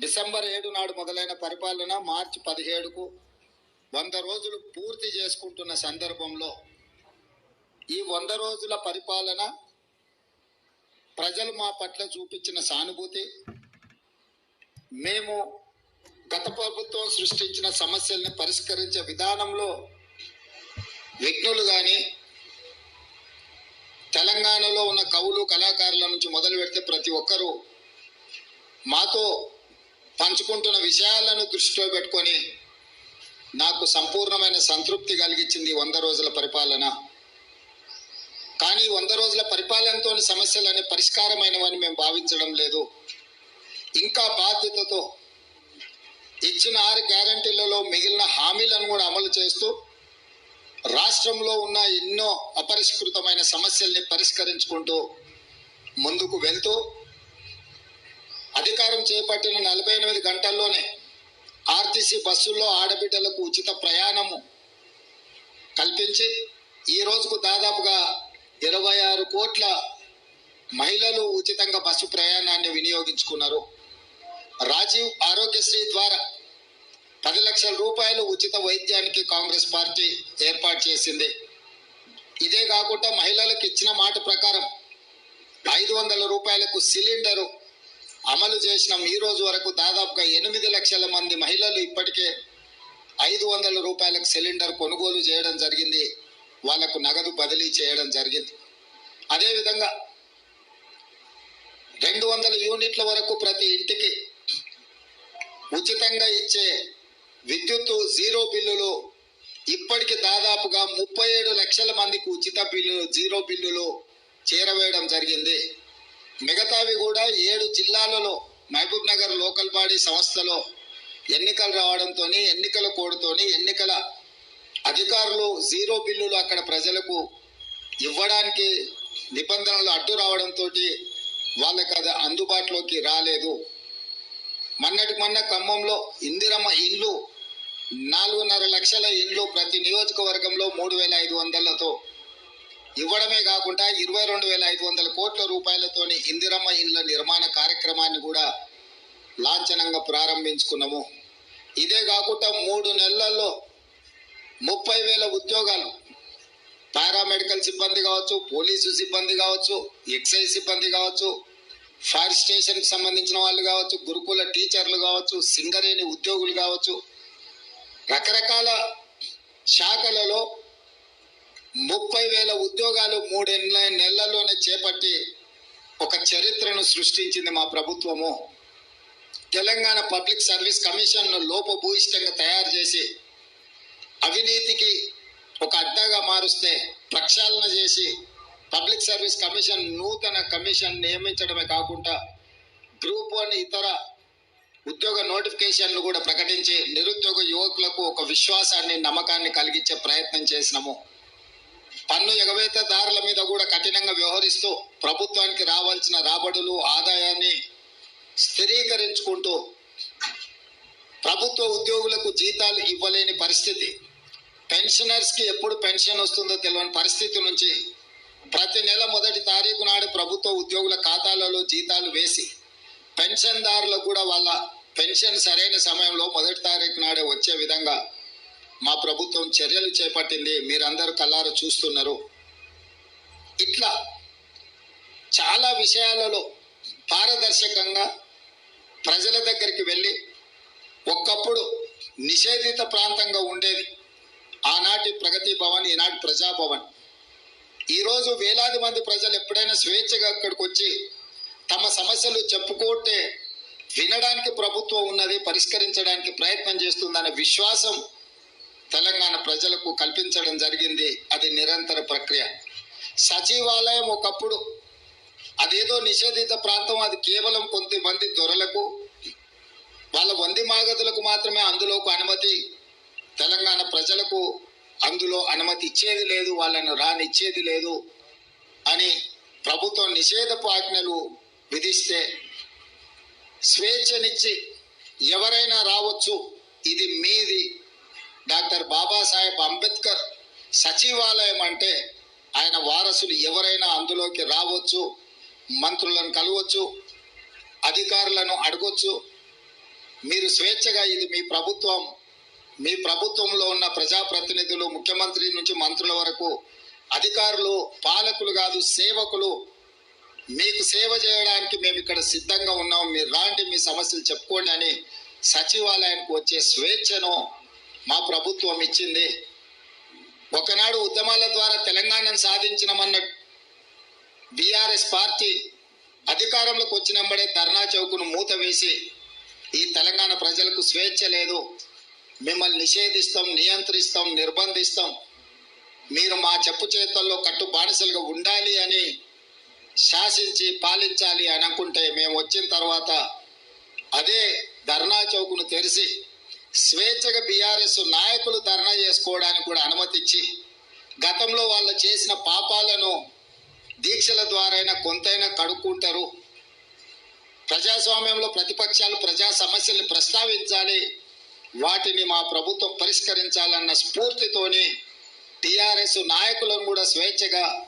December ఏడు నాడు మొదలైన పరిపాలన మార్చి పదిహేడుకు వంద రోజులు పూర్తి చేసుకుంటున్న సందర్భంలో ఈ వంద రోజుల పరిపాలన ప్రజలు మా పట్ల చూపించిన సానుభూతి మేము గత ప్రభుత్వం సృష్టించిన సమస్యల్ని పరిష్కరించే విధానంలో విఘ్నులు కానీ తెలంగాణలో ఉన్న కవులు కళాకారుల నుంచి మొదలు పెడితే ప్రతి ఒక్కరూ మాతో పంచుకుంటున్న విషయాలను దృష్టిలో పెట్టుకొని నాకు సంపూర్ణమైన సంతృప్తి కలిగించింది వంద రోజుల పరిపాలన. కానీ వంద రోజుల పరిపాలనతో సమస్యలనే పరిష్కారమైనవని మేము భావించడం లేదు. ఇంకా బాధ్యతతో ఇచ్చిన ఆరు గ్యారంటీలలో మిగిలిన హామీలను కూడా అమలు చేస్తూ రాష్ట్రంలో ఉన్న ఎన్నో అపరిష్కృతమైన సమస్యల్ని పరిష్కరించుకుంటూ ముందుకు వెళ్తూ అధికారం చేపట్టిన నలభై ఎనిమిది గంటల్లోనే ఆర్టీసీ బస్సుల్లో ఆడబిడ్డలకు ఉచిత ప్రయాణము కల్పించి ఈ రోజుకు దాదాపుగా ఇరవై ఆరు కోట్ల మహిళలు ఉచితంగా బస్సు ప్రయాణాన్ని వినియోగించుకున్నారు. రాజీవ్ ఆరోగ్యశ్రీ ద్వారా పది లక్షల రూపాయలు ఉచిత వైద్యానికి కాంగ్రెస్ పార్టీ ఏర్పాటు చేసింది. ఇదే కాకుండా మహిళలకు ఇచ్చిన మాట ప్రకారం ఐదు వందల రూపాయలకు సిలిండరు అమలు చేసిన ఈ రోజు వరకు దాదాపుగా ఎనిమిది లక్షల మంది మహిళలు ఇప్పటికే ఐదు వందల రూపాయలకు సిలిండర్ కొనుగోలు చేయడం జరిగింది. వాళ్ళకు నగదు బదిలీ చేయడం జరిగింది. అదేవిధంగా రెండు వందల యూనిట్ల వరకు ప్రతి ఇంటికి ఉచితంగా ఇచ్చే విద్యుత్ జీరో బిల్లులు ఇప్పటికి దాదాపుగా ముప్పై ఏడు లక్షల మందికి ఉచిత బిల్లులు జీరో బిల్లులు చేరవేయడం జరిగింది. మిగతావి కూడా ఏడు జిల్లాలలో మహబూబ్ నగర్ లోకల్ బాడీ సంస్థలో ఎన్నికలు రావడంతో ఎన్నికల కోడ్తోని ఎన్నికల అధికారులు జీరో బిల్లులు అక్కడ ప్రజలకు ఇవ్వడానికి నిబంధనలు అడ్డు రావడంతో వాళ్ళకి అది అందుబాటులోకి రాలేదు. మొన్నటి మొన్న ఖమ్మంలో ఇందిరమ్మ ఇల్లు నాలుగున్నర లక్షల ఇండ్లు ప్రతి నియోజకవర్గంలో మూడు వేల ఐదు వందలతో ఇవ్వడమే కాకుండా ఇరవై రెండు వేల ఐదు వందల కోట్ల రూపాయలతోని ఇందిరమ్మ ఇండ్ల నిర్మాణ కార్యక్రమాన్ని కూడా లాంఛనంగా ప్రారంభించుకున్నాము. ఇదే కాకుండా మూడు నెలల్లో ముప్పై వేల ఉద్యోగాలు పారామెడికల్ సిబ్బంది కావచ్చు పోలీసు సిబ్బంది కావచ్చు ఎక్సైజ్ సిబ్బంది కావచ్చు ఫైర్ స్టేషన్కి సంబంధించిన వాళ్ళు కావచ్చు గురుకుల టీచర్లు కావచ్చు సింగరేణి ఉద్యోగులు కావచ్చు రకరకాల శాఖలలో ముప్పై వేల ఉద్యోగాలు మూడెన్న నెలల్లోనే చేపట్టి ఒక చరిత్రను సృష్టించింది మా ప్రభుత్వము. తెలంగాణ పబ్లిక్ సర్వీస్ కమిషన్ను లోపభూయిష్టంగా తయారు చేసి అవినీతికి ఒక అడ్డాగా మారుస్తే ప్రక్షాళన చేసి పబ్లిక్ సర్వీస్ కమిషన్ నూతన కమిషన్ నియమించడమే కాకుండా గ్రూప్ వన్ ఇతర ఉద్యోగ నోటిఫికేషన్లు కూడా ప్రకటించి నిరుద్యోగ యువకులకు ఒక విశ్వాసాన్ని నమ్మకాన్ని కలిగించే ప్రయత్నం చేసినాము. పన్ను ఎగవేతదారుల మీద కూడా కఠినంగా వ్యవహరిస్తూ ప్రభుత్వానికి రావాల్సిన రాబడులు ఆదాయాన్ని స్థిరీకరించుకుంటూ ప్రభుత్వ ఉద్యోగులకు జీతాలు ఇవ్వలేని పరిస్థితి. పెన్షనర్స్కి ఎప్పుడు పెన్షన్ వస్తుందో తెలియని పరిస్థితి నుంచి ప్రతి నెల మొదటి తారీఖు నాడు ప్రభుత్వ ఉద్యోగుల ఖాతాలలో జీతాలు వేసి పెన్షన్దారులకు కూడా వాళ్ళ పెన్షన్ సరైన సమయంలో మొదటి తారీఖు నాడే వచ్చే విధంగా మా ప్రభుత్వం చర్యలు చేపట్టింది మీరందరూ కల్లారు చూస్తున్నారు. ఇట్లా చాలా విషయాలలో పారదర్శకంగా ప్రజల దగ్గరికి వెళ్ళి ఒకప్పుడు నిషేధిత ప్రాంతంగా ఉండేది. ఆనాటి ప్రగతి భవన్ ఈనాటి ప్రజాభవన్. ఈరోజు వేలాది మంది ప్రజలు ఎప్పుడైనా స్వేచ్ఛగా అక్కడికి వచ్చి తమ సమస్యలు చెప్పుకుంటే వినడానికి ప్రభుత్వం ఉన్నది పరిష్కరించడానికి ప్రయత్నం చేస్తుందనే విశ్వాసం తెలంగాణ ప్రజలకు కల్పించడం జరిగింది. అది నిరంతర ప్రక్రియ. సచివాలయం ఒకప్పుడు అదేదో నిషేధిత ప్రాంతం. అది కేవలం కొంతమంది దొరలకు వాళ్ళ వంది మాగదులకు మాత్రమే అందులోకి అనుమతి తెలంగాణ ప్రజలకు అందులో అనుమతి ఇచ్చేది లేదు వాళ్ళను రానిచ్చేది లేదు అని ప్రభుత్వం నిషేధపు ఆజ్ఞలు విధిస్తే స్వేచ్ఛనిచ్చి ఎవరైనా రావచ్చు. ఇది మీది డాక్టర్ బాబాసాహెబ్ అంబేద్కర్ సచివాలయం అంటే ఆయన వారసులు ఎవరైనా అందులోకి రావచ్చు మంత్రులను కలవచ్చు అధికారులను అడగొచ్చు. మీరు స్వేచ్ఛగా ఇది మీ ప్రభుత్వం మీ ప్రభుత్వంలో ఉన్న ప్రజాప్రతినిధులు ముఖ్యమంత్రి నుంచి మంత్రుల వరకు అధికారులు పాలకులు కాదు సేవకులు మీకు సేవ చేయడానికి మేము ఇక్కడ సిద్ధంగా ఉన్నాం. మీరు రాండి మీ సమస్యలు చెప్పుకోండి అని సచివాలయానికి వచ్చే స్వేచ్ఛను మా ప్రభుత్వం ఇచ్చింది. ఒకనాడు ఉద్యమాల ద్వారా తెలంగాణను సాధించినమన్న బీఆర్ఎస్ పార్టీ అధికారంలోకి వచ్చినప్పుడే ధర్నా చౌకును మూత వేసి ఈ తెలంగాణ ప్రజలకు స్వేచ్ఛ లేదు. మిమ్మల్ని నిషేధిస్తాం నియంత్రిస్తాం నిర్బంధిస్తాం. మీరు మా చెప్పు చేతల్లో కట్టు బానిసలుగా ఉండాలి అని శాసించి పాలించాలి అని అనుకుంటే మేము వచ్చిన తర్వాత అదే ధర్నా చౌకును తెరిచి స్వేచ్ఛగా బీఆర్ఎస్ నాయకులు ధర్నా చేసుకోవడానికి కూడా అనుమతిచ్చి గతంలో వాళ్ళు చేసిన పాపాలను దీక్షల ద్వారా కొంతైనా కడుక్కుంటారు. ప్రజాస్వామ్యంలో ప్రతిపక్షాలు ప్రజా సమస్యల్ని ప్రస్తావించాలి. వాటిని మా ప్రభుత్వం పరిష్కరించాలన్న స్ఫూర్తితోనే టిఆర్ఎస్ నాయకులను కూడా స్వేచ్ఛగా